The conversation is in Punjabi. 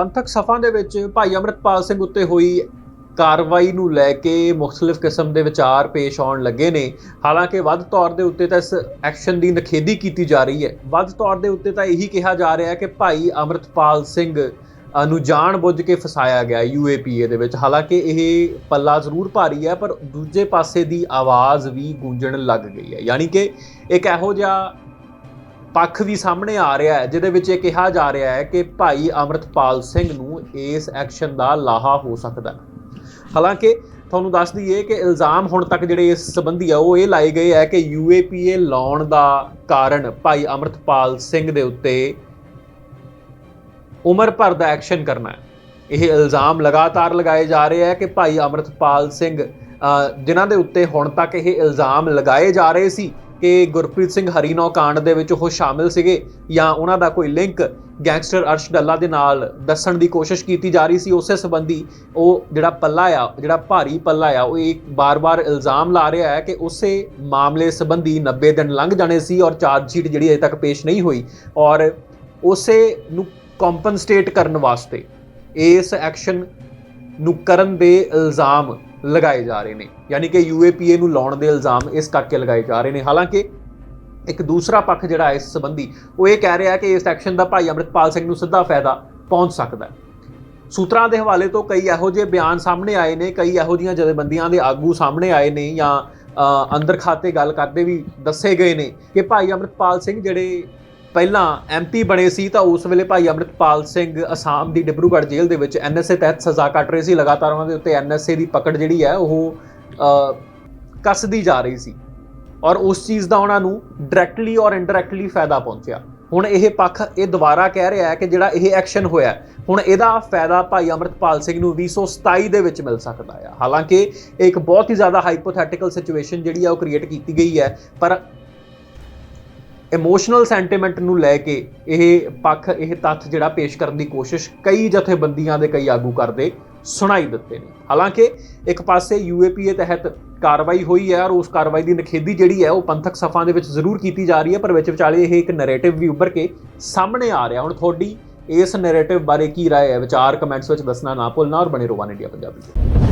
ਪੰਥਕ ਸਫਾਂ ਦੇ ਵਿੱਚ ਭਾਈ ਅਮਰਤਪਾਲ ਸਿੰਘ ਉੱਤੇ ਹੋਈ ਕਾਰਵਾਈ ਨੂੰ ਲੈ ਕੇ ਮੁxtਲਿਫ ਕਿਸਮ ਦੇ ਵਿਚਾਰ ਪੇਸ਼ ਆਉਣ ਲੱਗੇ ਨੇ। ਹਾਲਾਂਕਿ ਵੱਧ ਤੌਰ ਦੇ ਉੱਤੇ ਤਾਂ ਇਸ ਐਕਸ਼ਨ ਦੀ ਨਖੇਦੀ ਕੀਤੀ ਜਾ ਰਹੀ ਹੈ। ਵੱਧ ਤੌਰ ਦੇ ਉੱਤੇ ਤਾਂ ਇਹੀ ਕਿਹਾ ਜਾ ਰਿਹਾ ਹੈ ਕਿ ਭਾਈ ਅਮਰਤਪਾਲ ਸਿੰਘ ਨੂੰ ਜਾਣ ਬੁੱਝ ਕੇ ਫਸਾਇਆ ਗਿਆ ਯੂਏਪੀਏ ਦੇ ਵਿੱਚ। ਹਾਲਾਂਕਿ ਇਹ ਪੱਲਾ ਜ਼ਰੂਰ ਭਾਰੀ ਹੈ, ਪਰ ਦੂਜੇ ਪਾਸੇ ਦੀ ਆਵਾਜ਼ ਵੀ ਗੂੰਜਣ ਲੱਗ ਗਈ ਹੈ। ਯਾਨੀ ਕਿ ਇੱਕ ਇਹੋ ਜਿਹਾ ਪੱਖ ਵੀ ਸਾਹਮਣੇ ਆ ਰਿਹਾ ਹੈ ਜਿਹਦੇ ਵਿੱਚ ਇਹ ਕਿਹਾ ਜਾ ਰਿਹਾ ਹੈ ਕਿ ਭਾਈ ਅਮਰਤਪਾਲ ਸਿੰਘ ਨੂੰ ਇਸ ਐਕਸ਼ਨ ਦਾ ਲਾਹਾ ਹੋ ਸਕਦਾ ਹੈ। ਹਾਲਾਂਕਿ ਤੁਹਾਨੂੰ ਦੱਸ ਦਈਏ ਕਿ ਇਲਜ਼ਾਮ ਹੁਣ ਤੱਕ ਜਿਹੜੇ ਇਸ ਸੰਬੰਧੀ ਆ ਉਹ ਇਹ ਲਾਏ ਗਏ ਹੈ ਕਿ ਯੂਏਪੀਏ ਲਾਉਣ ਦਾ ਕਾਰਨ ਭਾਈ ਅਮਰਤਪਾਲ ਸਿੰਘ ਦੇ ਉੱਤੇ ਉਮਰ ਭਰ ਦਾ ਐਕਸ਼ਨ ਕਰਨਾ ਹੈ। ਇਹ ਇਲਜ਼ਾਮ ਲਗਾਤਾਰ ਲਗਾਏ ਜਾ ਰਹੇ ਹੈ ਕਿ ਭਾਈ ਅਮਰਤਪਾਲ ਸਿੰਘ ਅ, ਜਿਨ੍ਹਾਂ ਦੇ ਉੱਤੇ ਹੁਣ ਤੱਕ ਇਹ ਇਲਜ਼ਾਮ ਲਗਾਏ ਜਾ ਰਹੇ ਸੀ ਕਿ ਗੁਰਪ੍ਰੀਤ ਸਿੰਘ ਹਰੀਨੌ ਕਾਂਡ ਦੇ ਵਿੱਚ ਉਹ ਸ਼ਾਮਿਲ ਸੀਗੇ ਜਾਂ ਉਹਨਾਂ ਦਾ ਕੋਈ ਲਿੰਕ ਗੈਂਗਸਟਰ ਅਰਸ਼ ਡੱਲਾ ਦੇ ਨਾਲ ਦੱਸਣ ਦੀ ਕੋਸ਼ਿਸ਼ ਕੀਤੀ ਜਾ ਰਹੀ ਸੀ, ਉਸੇ ਸੰਬੰਧੀ ਉਹ ਜਿਹੜਾ ਪੱਲਾ ਆ, ਜਿਹੜਾ ਭਾਰੀ ਪੱਲਾ ਆ, ਉਹ ਇੱਕ ਬਾਰ-ਬਾਰ ਇਲਜ਼ਾਮ ਲਾ ਰਿਹਾ ਹੈ ਕਿ ਉਸੇ ਮਾਮਲੇ ਸੰਬੰਧੀ 90 ਦਿਨ ਲੰਘ ਜਾਣੇ ਸੀ ਔਰ ਚਾਰਜ ਸ਼ੀਟ ਜਿਹੜੀ ਅਜੇ ਤੱਕ ਪੇਸ਼ ਨਹੀਂ ਹੋਈ ਔਰ ਉਸੇ ਨੂੰ ਕੰਪਨਸੇਟ ਕਰਨ ਵਾਸਤੇ ਇਸ ਐਕਸ਼ਨ ਨੂੰ ਕਰਨ ਦੇ ਇਲਜ਼ਾਮ ਲਗਾਏ ਜਾ ਰਹੇ ਨੇ। ਯਾਨੀ ਕਿ ਯੂਏਪੀਏ ਨੂੰ ਲਾਉਣ ਦੇ ਇਲਜ਼ਾਮ ਇਸ ਕਰਕੇ ਲਗਾਏ ਜਾ ਰਹੇ ਨੇ। ਹਾਲਾਂਕਿ ਇੱਕ ਦੂਸਰਾ ਪੱਖ ਜਿਹੜਾ ਇਸ ਸੰਬੰਧੀ, ਉਹ ਇਹ ਕਹਿ ਰਿਹਾ ਕਿ ਇਸ ਐਕਸ਼ਨ ਦਾ ਭਾਈ ਅੰਮ੍ਰਿਤਪਾਲ ਸਿੰਘ ਨੂੰ ਸਿੱਧਾ ਫਾਇਦਾ ਪਹੁੰਚ ਸਕਦਾ ਹੈ। ਸੂਤਰਾਂ ਦੇ ਹਵਾਲੇ ਤੋਂ ਕਈ ਇਹੋ ਜਿਹੇ ਬਿਆਨ ਸਾਹਮਣੇ ਆਏ ਨੇ, ਕਈ ਇਹੋ ਜਿਹੀਆਂ ਜਥੇਬੰਦੀਆਂ ਦੇ ਆਗੂ ਸਾਹਮਣੇ ਆਏ ਨੇ ਜਾਂ ਅੰਦਰ ਖਾਤੇ ਗੱਲ ਕਰਦੇ ਵੀ ਦੱਸੇ ਗਏ ਨੇ ਕਿ ਭਾਈ ਅੰਮ੍ਰਿਤਪਾਲ ਸਿੰਘ ਜਿਹੜੇ ਪਹਿਲਾਂ ਐਮਪੀ ਬਣੇ ਸੀ ਤਾਂ ਉਸ ਵੇਲੇ ਭਾਈ ਅੰਮ੍ਰਿਤਪਾਲ ਸਿੰਘ ਅਸਾਮ ਦੀ ਡਿਬਰੂਗੜ੍ਹ ਜੇਲ੍ਹ ਦੇ ਵਿੱਚ ਐਨਐਸਏ ਤਹਿਤ ਸਜ਼ਾ ਕੱਟ ਰਹੇ ਸੀ, ਲਗਾਤਾਰ ਉਹਨਾਂ ਦੇ ਉੱਤੇ ਐਨਐਸਏ ਦੀ ਪਕੜ ਜਿਹੜੀ ਹੈ ਉਹ ਕੱਸਦੀ ਜਾ ਰਹੀ ਸੀ। ਔਰ ਉਸ ਚੀਜ਼ ਦਾ ਉਹਨਾਂ ਨੂੰ ਡਾਇਰੈਕਟਲੀ ਔਰ ਇਨਡਾਇਰੈਕਟਲੀ ਫਾਇਦਾ ਪਹੁੰਚਿਆ। ਹੁਣ ਇਹ ਪੱਖ ਇਹ ਦੁਬਾਰਾ ਕਹਿ ਰਿਹਾ ਹੈ ਕਿ ਜਿਹੜਾ ਇਹ ਐਕਸ਼ਨ ਹੋਇਆ ਹੁਣ ਇਹਦਾ ਫਾਇਦਾ ਭਾਈ ਅਮਰਤਪਾਲ ਸਿੰਘ ਨੂੰ 2027 ਦੇ ਵਿੱਚ ਮਿਲ ਸਕਦਾ ਹੈ ਹਾਲਾਂਕਿ ਇਹ ਇੱਕ ਬਹੁਤ ਹੀ ਜ਼ਿਆਦਾ ਹਾਈਪੋਥੈਟੀਕਲ ਸਿਚੁਏਸ਼ਨ ਜਿਹੜੀ ਆ ਉਹ ਕ੍ਰੀਏਟ ਕੀਤੀ ਗਈ ਹੈ, ਪਰ ਇਮੋਸ਼ਨਲ ਸੈਂਟੀਮੈਂਟ ਨੂੰ ਲੈ ਕੇ ਇਹ ਪੱਖ, ਇਹ ਤੱਥ ਜਿਹੜਾ ਪੇਸ਼ ਕਰਨ ਦੀ ਕੋਸ਼ਿਸ਼ ਕਈ ਜਥੇਬੰਦੀਆਂ ਦੇ ਕਈ ਆਗੂ ਕਰਦੇ ਸੁਣਾਈ ਦਿੱਤੇ ਨੇ। ਹਾਲਾਂਕਿ ਇੱਕ ਪਾਸੇ ਯੂਏਪੀਏ ਤਹਿਤ ਕਾਰਵਾਈ ਹੋਈ ਹੈ ਔਰ ਉਸ ਕਾਰਵਾਈ ਦੀ ਨਖੇਦੀ ਜਿਹੜੀ ਹੈ ਉਹ ਪੰਥਕ ਸਫਾਂ ਦੇ ਵਿੱਚ ਜ਼ਰੂਰ ਕੀਤੀ ਜਾ ਰਹੀ ਹੈ, ਪਰ ਵਿੱਚ ਵਿਚਾਲੇ ਇਹ ਇੱਕ ਨੈਰੇਟਿਵ ਵੀ ਉੱਭਰ ਕੇ ਸਾਹਮਣੇ ਆ ਰਿਹਾ। ਹੁਣ ਤੁਹਾਡੀ ਇਸ ਨੈਰੇਟਿਵ ਬਾਰੇ ਕੀ ਰਾਏ ਹੈ? ਵਿਚਾਰ ਕਮੈਂਟਸ ਵਿੱਚ ਦੱਸਣਾ ਨਾ ਭੁੱਲਣਾ ਔਰ ਬਣੇ ਰਹੋ ਵਨ ਇੰਡੀਆ ਪੰਜਾਬੀ।